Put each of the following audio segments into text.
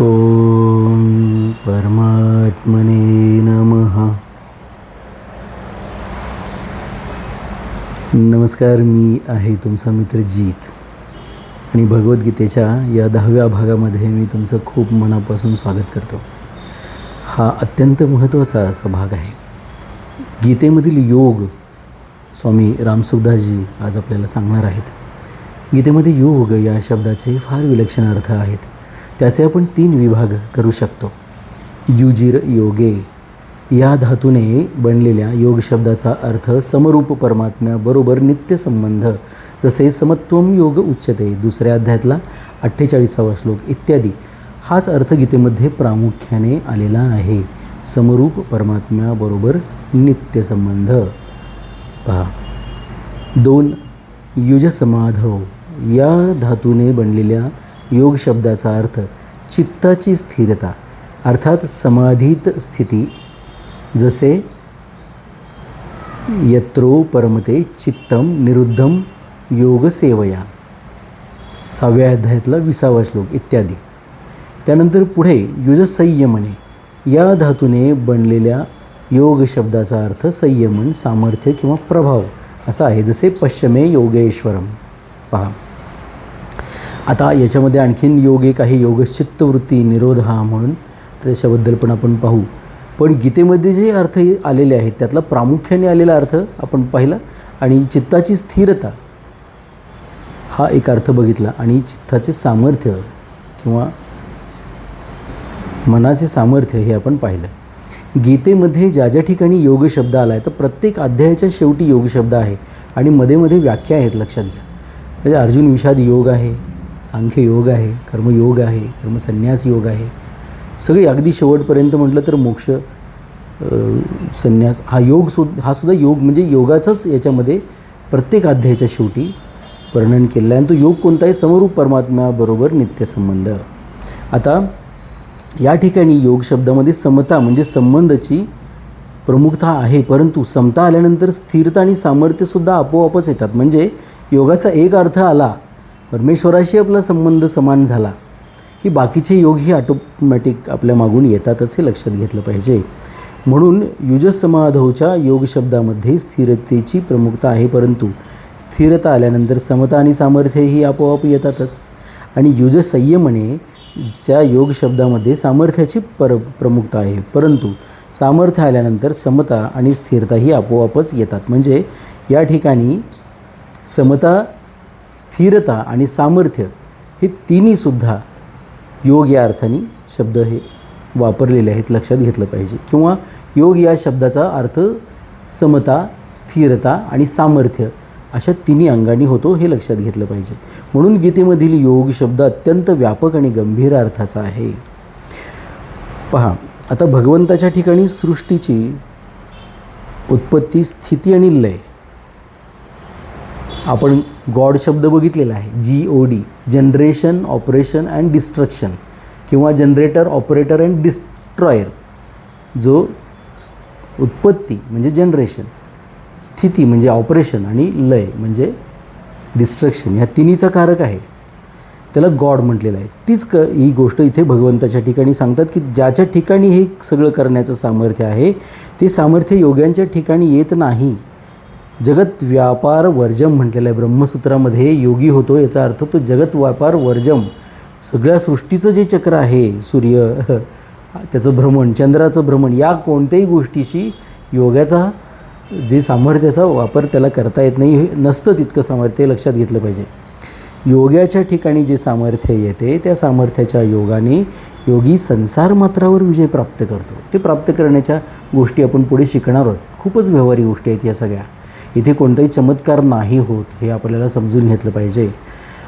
ॐ परमात्मने नमः। नमस्कार मी आहे तुमचा मित्र जीत. आणि भगवद्गीतेच्या या दहाव्या भागामध्ये मी तुमचं खूप मनापासून स्वागत करतो. हा अत्यंत महत्त्वाचा असा भाग आहे. गीतेमधील योग स्वामी रामसुखदासजी आज आपल्याला सांगणार आहेत. गीतेमध्ये योग या शब्दाचे फार विलक्षण अर्थ आहेत. त्याचे आपण तीन विभाग करू शकतो. युजिर योगे. या धातूने बनलेल्या योग शब्दाचा अर्थ समरूप परमात्म्याबरोबर नित्यसंबंध जसे समत्वम योग उच्चते दुसऱ्या अध्यायातला अठ्ठेचाळीसावा श्लोक इत्यादी. हाच अर्थ गीतेमध्ये प्रामुख्याने आलेला आहे. समरूप परमात्म्याबरोबर नित्यसंबंध पहा. दोन. युजसमाधव या धातूने बनलेल्या योग शब्दाचा अर्थ चित्ताची स्थिरता अर्थात समाधीत स्थिती. जसे यत्रो परमते चित्तम निरुद्धम योगसेवया. सहाव्या अध्यायातला विसावा श्लोक इत्यादी. त्यानंतर पुढे युजसंयमने या धातूने बनलेल्या योग शब्दाचा अर्थ संयमन सामर्थ्य किंवा प्रभाव असा आहे. जसे पश्चिमे योगेश्वरम. पहा. आता याच्यामध्ये आणखीन योग एक आहे योगचित्तवृत्ती निरोध हा म्हणून. त्याच्याबद्दल पण आपण पाहू. पण गीतेमध्ये जे अर्थ आलेले आहेत त्यातला प्रामुख्याने आलेला अर्थ आपण पाहिला आणि चित्ताची स्थिरता हा एक अर्थ बघितला आणि चित्ताचे सामर्थ्य किंवा मनाचे सामर्थ्य हे आपण पाहिलं. गीतेमध्ये ज्या ज्या ठिकाणी योग शब्द आला आहे तर प्रत्येक अध्यायाच्या शेवटी योग शब्द आहे आणि मध्ये मध्ये व्याख्या आहेत लक्षात घ्या. म्हणजे अर्जुन विषाद योग आहे सांख्य योग आहे कर्मयोग आहे कर्मसन्यास योग आहे. सगळी अगदी शेवटपर्यंत म्हटलं तर मोक्ष संन्यास हा योग सु हा सुद्धा योग म्हणजे योगाचाच याच्यामध्ये प्रत्येक अध्यायाच्या शेवटी वर्णन केलेलं आहे. आणि तो योग कोणताही समरूप परमात्म्याबरोबर नित्यसंबंध. आता या ठिकाणी योग शब्दामध्ये समता म्हणजे संबंधाची प्रमुखता आहे परंतु समता आल्यानंतर स्थिरता आणि सामर्थ्यसुद्धा आपोआपच येतात. म्हणजे योगाचा एक अर्थ आला परमेश्वराशी आपला संबंध समान झाला की बाकीचे योग ही ऑटोमॅटिक आपल्या मागून येतातच हे लक्षात घेतलं पाहिजे. म्हणून युजसमाधवच्या योग शब्दामध्ये स्थिरतेची प्रमुखता आहे परंतु स्थिरता आल्यानंतर समता आणि सामर्थ्य ही आपोआप येतातच. आणि युजसंयमने ज्या योग शब्दामध्ये सामर्थ्याची पर प्रमुखता आहे परंतु सामर्थ्य आल्यानंतर समता आणि स्थिरता ही आपोआपच येतात. म्हणजे या ठिकाणी समता स्थिरता आणि सामर्थ्य हे तिन्हीसुद्धा योग या अर्थाने शब्द हे वापरलेले आहेत लक्षात घेतलं पाहिजे. किंवा योग या शब्दाचा अर्थ समता स्थिरता आणि सामर्थ्य अशा तिन्ही अंगांनी होतो हे लक्षात घेतलं पाहिजे. म्हणून गीतेमधील योग शब्द अत्यंत व्यापक आणि गंभीर अर्थाचा आहे. पहा आता भगवंताच्या ठिकाणी सृष्टीची उत्पत्ती स्थिती आणि लय. आपण गॉड शब्द बघितलेला आहे. G O D generation operation and destruction किंवा जनरेटर ऑपरेटर अँड डिस्ट्रॉयर जो उत्पत्ती म्हणजे जनरेशन स्थिती म्हणजे ऑपरेशन आणि लय म्हणजे डिस्ट्रक्शन ह्या तिन्हीचा कारक आहे. त्याला गॉड म्हटलेलं आहे. तीच क ही गोष्ट इथे भगवंताच्या ठिकाणी सांगतात की ज्याच्या ठिकाणी हे सगळं करण्याचं सामर्थ्य आहे ते सामर्थ्य योग्यांच्या ठिकाणी येत नाही. जगत व्यापार वर्जम म्हटलेलं आहे. ब्रह्मसूत्रामध्ये योगी होतो याचा अर्थ तो जगत व्यापार वर्जम. सगळ्या सृष्टीचं जे चक्र आहे सूर्य त्याचं भ्रमण चंद्राचं भ्रमण या कोणत्याही गोष्टीशी योगाचा जे सामर्थ्याचा वापर त्याला करता येत नाही हे नसतं तितकं सामर्थ्य हे लक्षात घेतलं पाहिजे. योगाच्या ठिकाणी जे सामर्थ्य येते त्या सामर्थ्याच्या योगाने योगी संसार मात्रावर विजय प्राप्त करतो. ते प्राप्त करण्याच्या गोष्टी आपण पुढे शिकणार आहोत. खूपच व्यवहारी गोष्टी आहेत या सगळ्या. इथे कोणताही चमत्कार नाही होत हे आपल्याला समजून घेतलं पाहिजे.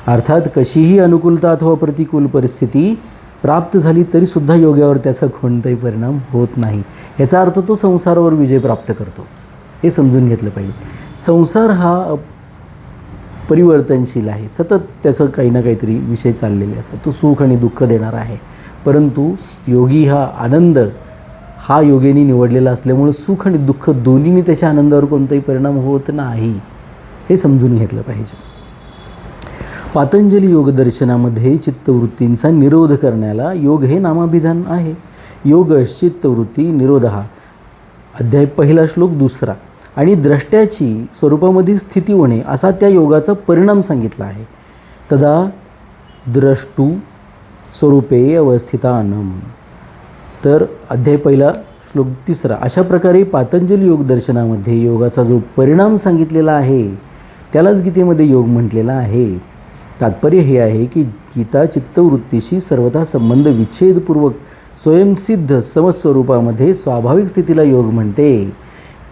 अर्थात कशीही अनुकूलता अथवा प्रतिकूल परिस्थिती प्राप्त झाली तरीसुद्धा योगावर त्याचा कोणताही परिणाम होत नाही. याचा अर्थ तो संसारावर विजय प्राप्त करतो. हे समजून घेतलं पाहिजे. संसार हा परिवर्तनशील आहे. सतत त्याचं काही ना काहीतरी विषय चाललेले असतात. तो सुख आणि दुःख देणारा आहे. परंतु योगी हा आनंद हा योगेनी निवडलेला असल्यामुळं सुख आणि दुःख दोन्हीने त्याच्या आनंदावर कोणताही परिणाम होत नाही हे समजून घेतलं पाहिजे. पातंजली योगदर्शनामध्ये चित्तवृत्तींचा निरोध करण्याला योग हे नामाभिधान आहे. योग चित्तवृत्ती निरोध हा अध्याय पहिला श्लोक दुसरा आणि द्रष्ट्याची स्वरूपामध्ये स्थिती होणे असा त्या योगाचा परिणाम सांगितला आहे. तदा द्रष्टू स्वरूपे अवस्थितानम. तर अध्याय पहिला श्लोक तिसरा. अशा प्रकारे पातंजली योग दर्शनामध्ये योगाचा जो परिणाम सांगितलेला आहे त्यालाच गीतेमध्ये योग म्हटलेला आहे. तात्पर्य हे आहे की गीता चित्तवृत्तीशी सर्वथा संबंध विच्छेदपूर्वक स्वयंसिद्ध समस्वरूपामध्ये स्वाभाविक स्थितीला योग म्हणते.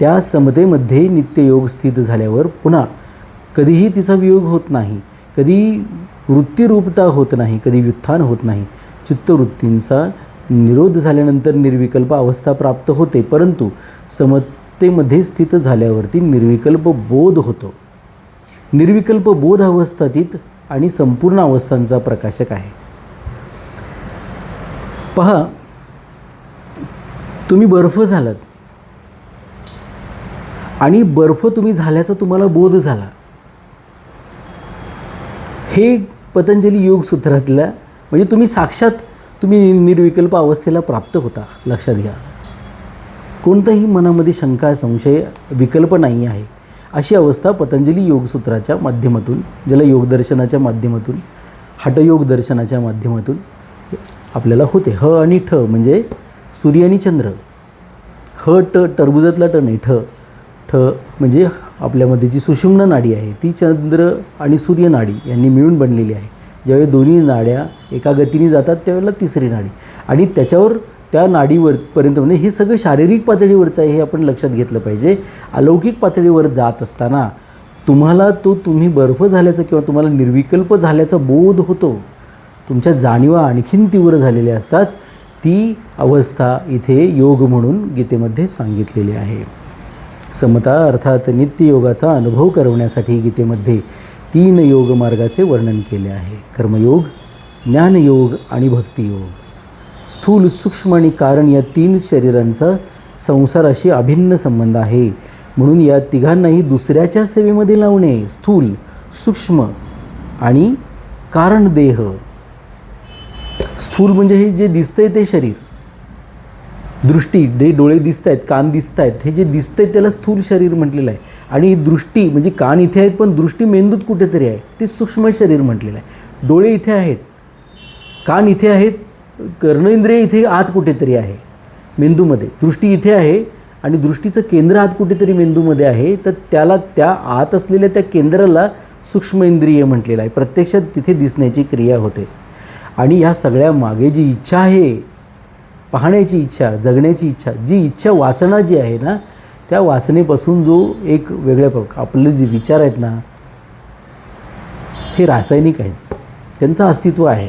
त्या समतेमध्ये नित्ययोग स्थित झाल्यावर पुन्हा कधीही तिचा वियोग होत नाही कधी वृत्तीरूपता होत नाही कधी व्युत्थान होत नाही. चित्तवृत्तींचा निरोध झाल्यानंतर निर्विकल्प अवस्था प्राप्त होते परंतु समतेमध्ये स्थित झाल्यावरती निर्विकल्प बोध होतो. निर्विकल्प बोध अवस्थातीत आणि संपूर्ण अवस्थांचा प्रकाशक आहे. पहा तुम्ही बर्फ झालात. आणि बर्फ तुम्ही झाल्याचा तुम्हाला बोध झाला. हे पतंजली योगसूत्रातल्या म्हणजे तुम्ही साक्षात तुम्ही निर्विकल्प अवस्थेला प्राप्त होता लक्षात घ्या. कोणताही मनामध्ये शंका संशय विकल्प नाही आहे. अशी अवस्था पतंजली योगसूत्राच्या माध्यमातून ज्याला योगदर्शनाच्या माध्यमातून हटयोग दर्शनाच्या माध्यमातून आपल्याला होते. ह आणि ठ म्हणजे सूर्य आणि चंद्र. ह ट टरबुजातला ट नाही ठ. ठ म्हणजे आपल्यामध्ये जी सुषुम्न नाडी आहे ती चंद्र आणि सूर्य नाडी यांनी मिळून बनलेली आहे. ज्यावेळी दोन्ही नाड्या एका गतीने जातात त्यावेळेला तिसरी नाडी. आणि त्याच्यावर त्या नाडीवर पर्यंत म्हणजे हे सगळं शारीरिक पातळीवरचं आहे हे आपण लक्षात घेतलं पाहिजे. अलौकिक पातळीवर जात असताना तुम्हाला तो तुम्ही बर्फ झाल्याचा किंवा तुम्हाला निर्विकल्प झाल्याचा बोध होतो. तुमच्या जाणीवा आणखीन तीव्र झालेल्या असतात. ती अवस्था इथे योग म्हणून गीतेमध्ये सांगितलेली आहे. समता अर्थात नित्ययोगाचा अनुभव करवण्यासाठी गीतेमध्ये तीन योग मार्गाचे वर्णन केले आहे. कर्मयोग ज्ञानयोग आणि भक्तियोग. स्थूल सूक्ष्म आणि कारण या तीन शरीरांचा संसाराशी अभिन्न संबंध आहे. म्हणून या तिघांनाही दुसऱ्याच्या सेवेमध्ये लावणे स्थूल सूक्ष्म आणि कारण देह स्थूल म्हणजे हे जे दिसतंय ते शरीर. दृष्टी जे डोळे दिसत आहेत कान दिसत आहेत हे जे दिसतंय त्याला स्थूल शरीर म्हटलेलं आहे. आणि दृष्टी म्हणजे कान इथे आहेत पण दृष्टी मेंदूत कुठेतरी आहे. ते सूक्ष्म शरीर म्हटलेलं आहे. डोळे इथे आहेत. कान इथे आहेत. कर्णेंद्रिय इथे आत कुठेतरी आहे मेंदूमध्ये. दृष्टी इथे आहे आणि दृष्टीचं केंद्र आत कुठेतरी मेंदूमध्ये आहे. तर त्याला त्या आत असलेल्या त्या केंद्राला सूक्ष्म इंद्रिय म्हटलेलं आहे. प्रत्यक्षात तिथे दिसण्याची क्रिया होते. आणि ह्या सगळ्या मागे जी इच्छा आहे पाहण्याची इच्छा जगण्याची इच्छा जी इच्छा वासना जी आहे ना त्या वासनेपासून जो एक वेगळ्या प्रकार आपले जे विचार आहेत ना हे रासायनिक आहेत. त्यांचं अस्तित्व आहे.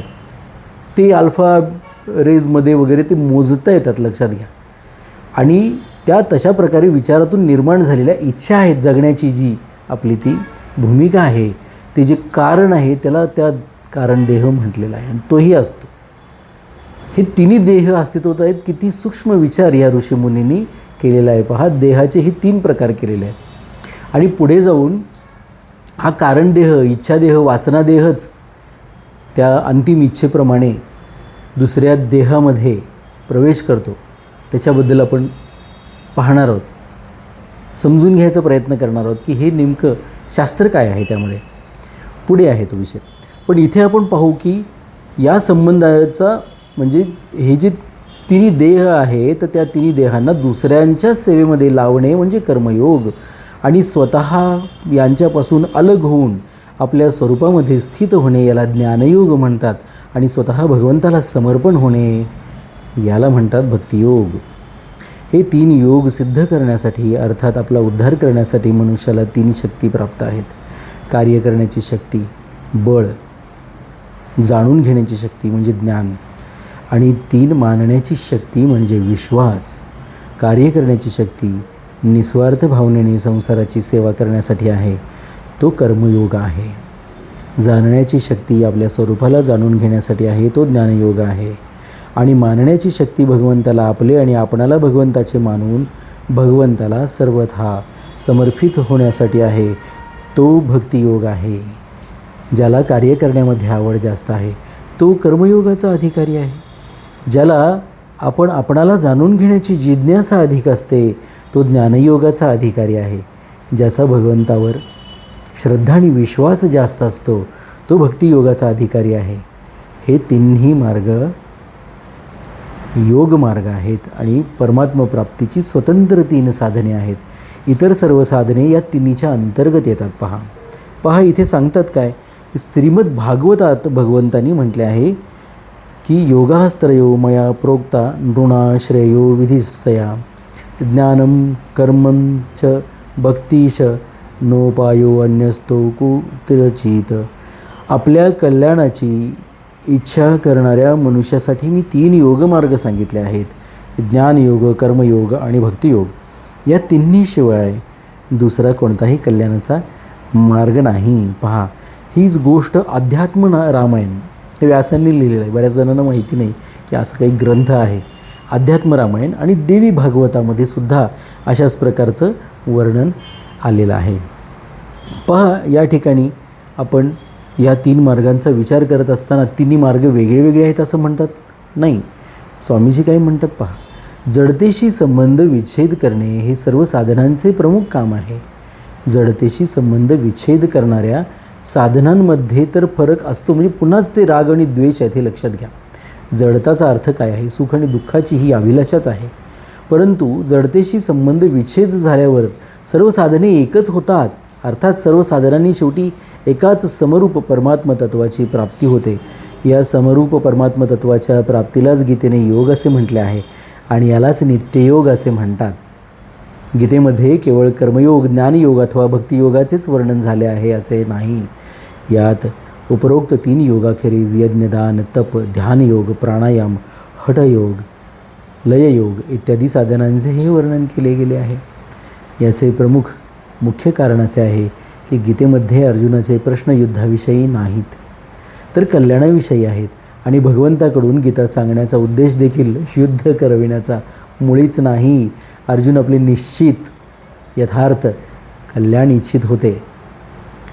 ते अल्फा रेजमध्ये वगैरे ते मोजता येतात लक्षात घ्या. आणि त्या तशा प्रकारे विचारातून निर्माण झालेल्या इच्छा आहेत जगण्याची जी आपली ती भूमिका आहे ते जे कारण आहे त्याला त्या कारण देह म्हटलेला आहे आणि तोही असतो. हे तिन्ही देह अस्तित्वात आहेत किती सूक्ष्म विचार या ऋषीमुनींनी केलेला आहे. पहा देहाचे हे तीन प्रकार केलेले आहेत. आणि पुढे जाऊन हा कारण देह इच्छादेह वासनादेहच त्या अंतिम इच्छेप्रमाणे दुसऱ्या देहामध्ये प्रवेश करतो. त्याच्याबद्दल आपण पाहणार आहोत. समजून घ्यायचा प्रयत्न करणार आहोत की हे नेमकं शास्त्र काय आहे त्यामध्ये. पुढे आहे तो विषय. पण इथे आपण पाहू की या संबंधाचा म्हणजे हे जे तिन्ही देह आहे तर त्या तिन्ही देहांना दुसऱ्यांच्या सेवेमध्ये लावणे म्हणजे कर्मयोग. आणि स्वतः यांच्यापासून अलग होऊन आपल्या स्वरूपामध्ये स्थित होणे याला ज्ञानयोग म्हणतात. आणि स्वतः भगवंताला समर्पण होणे याला म्हणतात भक्तियोग. हे तीन योग सिद्ध करण्यासाठी अर्थात आपला उद्धार करण्यासाठी मनुष्याला तीन शक्ती प्राप्त आहेत. कार्य करण्याची शक्ती बळ. जाणून घेण्याची शक्ती म्हणजे ज्ञान. आणि तीन मानण्याची शक्ती म्हणजे विश्वास. कार्य करण्याची शक्ती निस्वार्थ भावनेने संसाराची सेवा करण्यासाठी आहे. तो कर्मयोग आहे. जाणण्याची शक्ती आपल्या स्वरूपाला जाणून घेण्यासाठी आहे तो ज्ञानयोग आहे. आणि मानण्याची शक्ती भगवंताला आपले आणि आपणाला भगवंताचे मानून भगवंताला सर्वथा समर्पित होण्यासाठी आहे तो भक्तियोग आहे. ज्याला कार्य करण्यामध्ये आवड जास्त आहे तो कर्मयोगाचा अधिकारी आहे. ज्याला आपण आपणाला जाणून घेण्याची जिज्ञासा अधिक असते तो ज्ञानयोगाचा अधिकारी आहे ज्याचा भगवंतावर श्रद्धा आणि विश्वास जास्त असतो तो भक्तियोगाचा अधिकारी आहे. हे तिन्ही मार्ग योग मार्ग आहेत आणि परमात्म प्राप्तीची स्वतंत्र तीन साधने आहेत. इतर सर्व साधने या तिन्हीच्या अंतर्गत येतात. पहा. पहा इथे सांगतात काय? श्रीमद भागवतात भगवंतांनी म्हटले आहे की योगास्त्रयो मया प्रोक्ता नृणाश्रेयो विधिस्तया। ज्ञानं कर्मं च भक्तीश नोपायो अन्यस्तो कुतिरचित। आपल्या कल्याणाची इच्छा करणाऱ्या मनुष्यासाठी मी तीन योगमार्ग सांगितले आहेत. ज्ञानयोग कर्मयोग आणि भक्तियोग. या तिन्हीशिवाय दुसरा कोणताही कल्याणाचा मार्ग नाही. पहा हीच गोष्ट अध्यात्म ना रामायण. हे व्यासांनी लिहिलेलं आहे. बऱ्याच जणांना माहिती नाही की असं काही ग्रंथ आहे. अध्यात्म रामायण आणि देवी भागवतामध्ये सुद्धा अशाच प्रकारचं वर्णन आलेलं आहे. पहा या ठिकाणी आपण या तीन मार्गांचा विचार करत असताना तिन्ही मार्ग वेगळे वेगळे आहेत असं म्हणतात? नाही. स्वामीजी काय म्हणतात पहा? जडतेशी संबंध विच्छेद करणे हे सर्व साधनांचे प्रमुख काम आहे. जडतेशी संबंध विच्छेद करणाऱ्या साधनांमध्ये तर फरक असतो म्हणजे पुन्हाच ते राग आणि द्वेष आहेत हे लक्षात घ्या. जडताचा अर्थ काय आहे? सुख आणि दुःखाची ही अभिलाषाच आहे. परंतु जडतेशी संबंध विच्छेद झाल्यावर सर्व साधने एकच होतात. अर्थात सर्व साधनांनी शेवटी एकाच समरूप परमात्म तत्वाची प्राप्ती होते. या समरूप परमात्म तत्वाच्या प्राप्तीलाच गीतेने योग असे म्हटले आहे आणि यालाच नित्ययोग असे म्हणतात. गीतेमध्ये केवळ कर्मयोग ज्ञानयोग अथवा भक्तियोगाचेच वर्णन झाले आहे असे नाही. यात उपरोक्त तीन योगाखेरीज यज्ञदान तप ध्यानयोग प्राणायाम हठयोग लययोग इत्यादी साधनांचे हे वर्णन केले गेले आहे. याचे प्रमुख मुख्य कारण असे आहे की गीतेमध्ये अर्जुनाचे प्रश्न युद्धाविषयी नाहीत. तर कल्याणाविषयी आहेत आणि भगवंताकडून गीता सांगण्याचा उद्देश देखील युद्ध करविण्याचा मुळीच नाही. अर्जुन आपले निश्चित यथार्थ कल्याण इच्छित होते.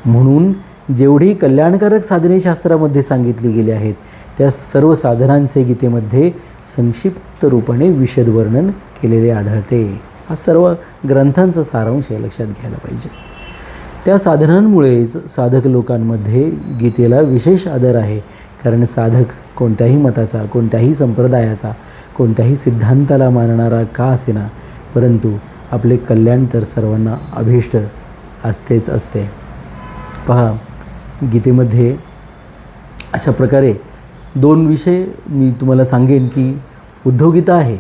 म्हणून जेवढी कल्याणकारक साधने शास्त्रामध्ये सांगितली गेली आहेत त्या सर्व साधनांचे गीतेमध्ये संक्षिप्त रूपाने विशद वर्णन केलेले आढळते. हा सर्व ग्रंथांचा सारांश हे लक्षात घ्यायला पाहिजे. त्या साधनांमुळेच साधक लोकांमध्ये गीतेला विशेष आदर आहे कारण साधक कोणत्याही मताचा कोणत्याही संप्रदायाचा कोणत्याही सिद्धांताला मानणारा का असेना परंतु आपले कल्याण तर सर्वांना अभीष्ट असतेच असते. पहा गीतेमध्ये अशा प्रकारे दोन विषय मी तुम्हाला सांगेन की उद्धव गीता आहे.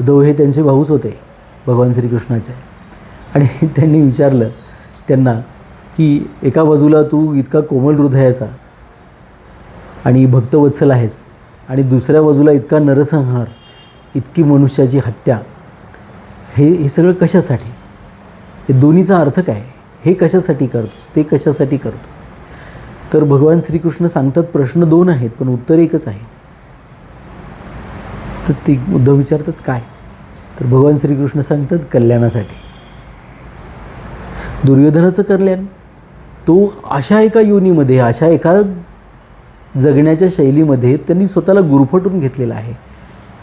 उद्धव हे त्यांचे भाऊच होते भगवान श्रीकृष्णाचे. आणि त्यांनी विचारलं त्यांना की एका बाजूला तू इतका कोमल हृदयाचा आणि भक्तवत्सल आहेस आणि दुसऱ्या बाजूला इतका नरसंहार इतकी मनुष्याची हत्या हे हे सगळं कशासाठी? हे दोन्हीचा अर्थ काय? हे कशासाठी करतोस? ते कशासाठी करतोस? तर भगवान श्रीकृष्ण सांगतात प्रश्न दोन आहेत पण उत्तर एकच आहे. तर ते उद्धव विचारतात काय? तर भगवान श्रीकृष्ण सांगतात कल्याणासाठी. दुर्योधनाचं कल्याण. तो अशा एका योनीमध्ये अशा एका जगण्याच्या शैलीमध्ये त्यांनी स्वतःला गुरफटून घेतलेला आहे.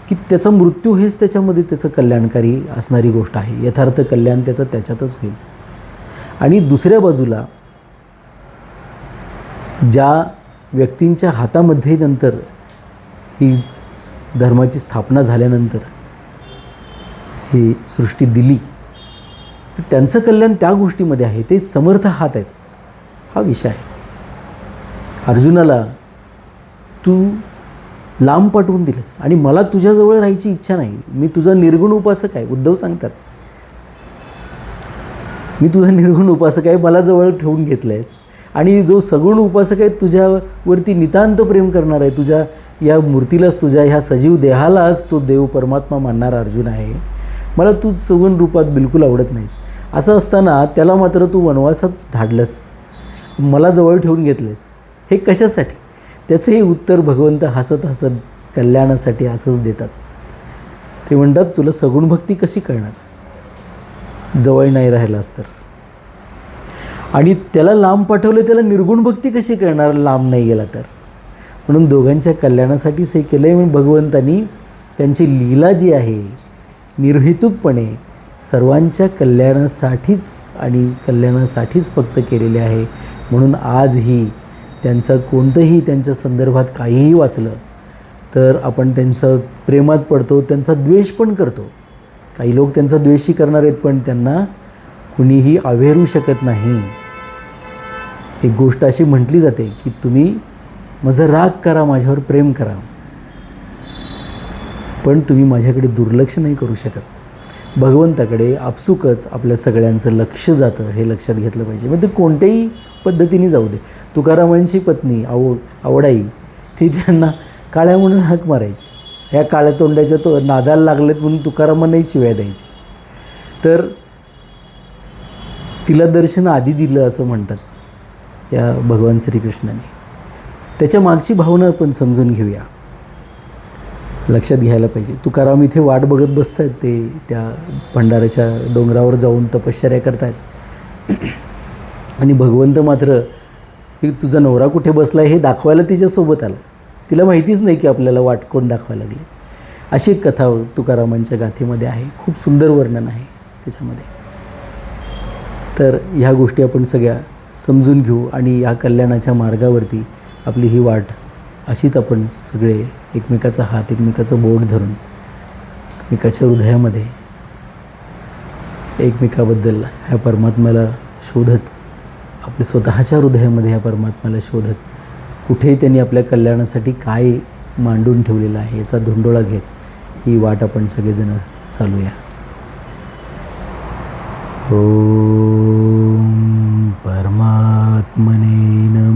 की त्याचा मृत्यू हेच त्याच्यामध्ये त्याचं कल्याणकारी असणारी गोष्ट आहे. यथार्थ कल्याण त्याचं त्याच्यातच होईल आणि दुसऱ्या बाजूला ज्या व्यक्तींच्या हातामध्ये नंतर ही धर्माची स्थापना झाल्यानंतर ही सृष्टी दिली तर त्यांचं कल्याण त्या गोष्टीमध्ये आहे. ते समर्थ हात आहेत. हा विषय आहे. अर्जुनाला तू लांब पाठवून दिलंस. आणि मला तुझ्याजवळ राहायची इच्छा नाही. मी तुझा निर्गुण उपासक आहे उद्धव सांगतात. मी तुझा निर्गुण उपासक आहे मला जवळ ठेवून घेतलं आहेस आणि जो सगुण उपासक आहे तुझ्यावरती नितांत प्रेम करणार आहे तुझ्या या मूर्तीलाच तुझ्या ह्या सजीव देहालाच तो देव परमात्मा मानणारा अर्जुन आहे. मला तू सगुण रूपात बिलकुल आवडत नाहीस. असं असताना त्याला मात्र तू वनवासात धाडलंस. मला जवळ ठेवून घेतलंस हे कशासाठी? त्याचंही उत्तर भगवंत हसत हसत कल्याणासाठी असंच देतात. ते म्हणतात तुला सगुण भक्ती कशी कळणार जवळ नाही राहिलास तर. आणि त्याला लांब पाठवलं त्याला निर्गुण भक्ती कशी करणार? लांब नाही गेला तर. म्हणून दोघांच्या कल्याणासाठीच हे केलं आहे म्हणून भगवंतांनी त्यांची लीला जी आहे निर्हेतुकपणे सर्वांच्या कल्याणासाठीच आणि कल्याणासाठीच फक्त केलेले आहे. म्हणून आजही त्यांचं कोणतंही त्यांच्या संदर्भात काहीही वाचलं तर आपण त्यांचं प्रेमात पडतो त्यांचा द्वेष पण करतो. काही लोक त्यांचा द्वेषही करणार आहेत पण त्यांना कुणीही आवेरू शकत नाही. एक गोष्ट अशी म्हटली जाते की तुम्ही माझं राग करा माझ्यावर प्रेम करा. पण तुम्ही माझ्याकडे दुर्लक्ष नाही करू शकत. भगवंताकडे आपसुकच आपल्या सगळ्यांचं लक्ष जातं हे लक्षात घेतलं पाहिजे. मग ते कोणत्याही पद्धतीने जाऊ दे. तुकारामांची पत्नी आव आवडाई ती त्यांना काळ्या म्हणून हाक मारायची. ह्या काळ्या तोंडाच्या तो नादाला लागलेत म्हणून तुकारामांनाही शिव्या द्यायची. तर तिला दर्शन आधी दिलं असं म्हणतात या भगवान श्रीकृष्णाने. त्याच्या मागची भावना आपण समजून घेऊया. लक्षात घ्यायला पाहिजे. तुकाराम इथे वाट बघत बसत आहेत ते त्या भंडाऱ्याच्या डोंगरावर जाऊन तपश्चर्या करतायत. आणि भगवंत मात्र की तुझा नवरा कुठे बसला आहे हे दाखवायला तिच्यासोबत आला. तिला माहितीच नाही की आपल्याला वाट कोण दाखवायला लागले. अशी एक कथा तुकारामांच्या गाथेमध्ये आहे. खूप सुंदर वर्णन आहे त्याच्यामध्ये. तर ह्या गोष्टी आपण सगळ्या समजून घेऊ आणि या कल्याणाच्या मार्गावरती आपली ही वाट अशीच आपण सगळे एकमेकाचा हात एकमेकाचं बोट धरून एकमेकाच्या हृदयामध्ये एकमेकाबद्दल ह्या परमात्म्याला शोधत आपल्या स्वतःच्या हृदयामध्ये ह्या परमात्म्याला शोधत कुठेही त्यांनी आपल्या कल्याणासाठी काय मांडून ठेवलेलं आहे याचा धुंडोळा घेत ही वाट आपण सगळेजण चालूया. ओ परमात्मने